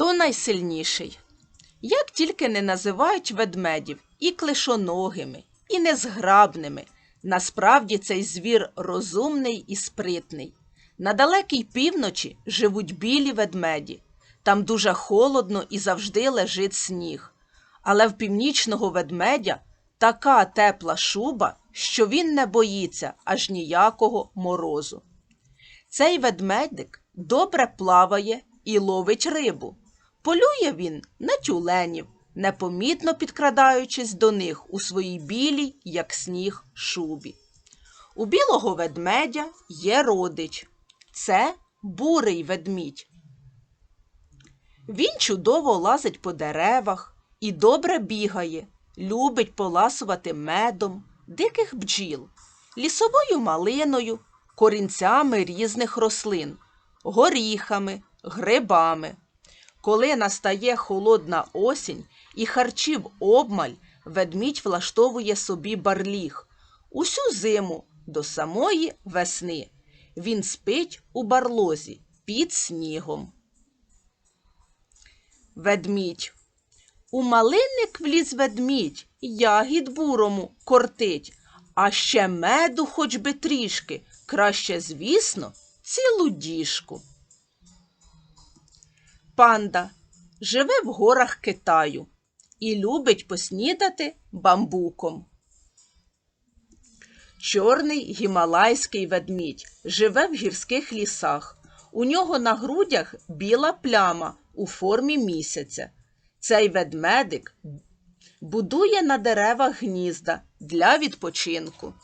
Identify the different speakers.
Speaker 1: Хто найсильніший? Як тільки не називають ведмедів і клишоногими, і незграбними, насправді цей звір розумний і спритний. На далекій півночі живуть білі ведмеді. Там дуже холодно і завжди лежить сніг. Але в північного ведмедя така тепла шуба, що він не боїться аж ніякого морозу. Цей ведмедик добре плаває і ловить рибу. Полює він на тюленів, непомітно підкрадаючись до них у своїй білій, як сніг, шубі. У білого ведмедя є родич. Це бурий ведмідь. Він чудово лазить по деревах і добре бігає, любить поласувати медом, диких бджіл, лісовою малиною, корінцями різних рослин, горіхами, грибами. Коли настає холодна осінь і харчів обмаль, ведмідь влаштовує собі барліг. Усю зиму до самої весни. Він спить у барлозі під снігом. Ведмідь. У малинник вліз ведмідь, ягід бурому кортить, а ще меду хоч би трішки, краще, звісно, цілу діжку. Панда живе в горах Китаю і любить поснідати бамбуком. Чорний гімалайський ведмідь живе в гірських лісах. У нього на грудях біла пляма у формі місяця. Цей ведмедик будує на деревах гнізда для відпочинку.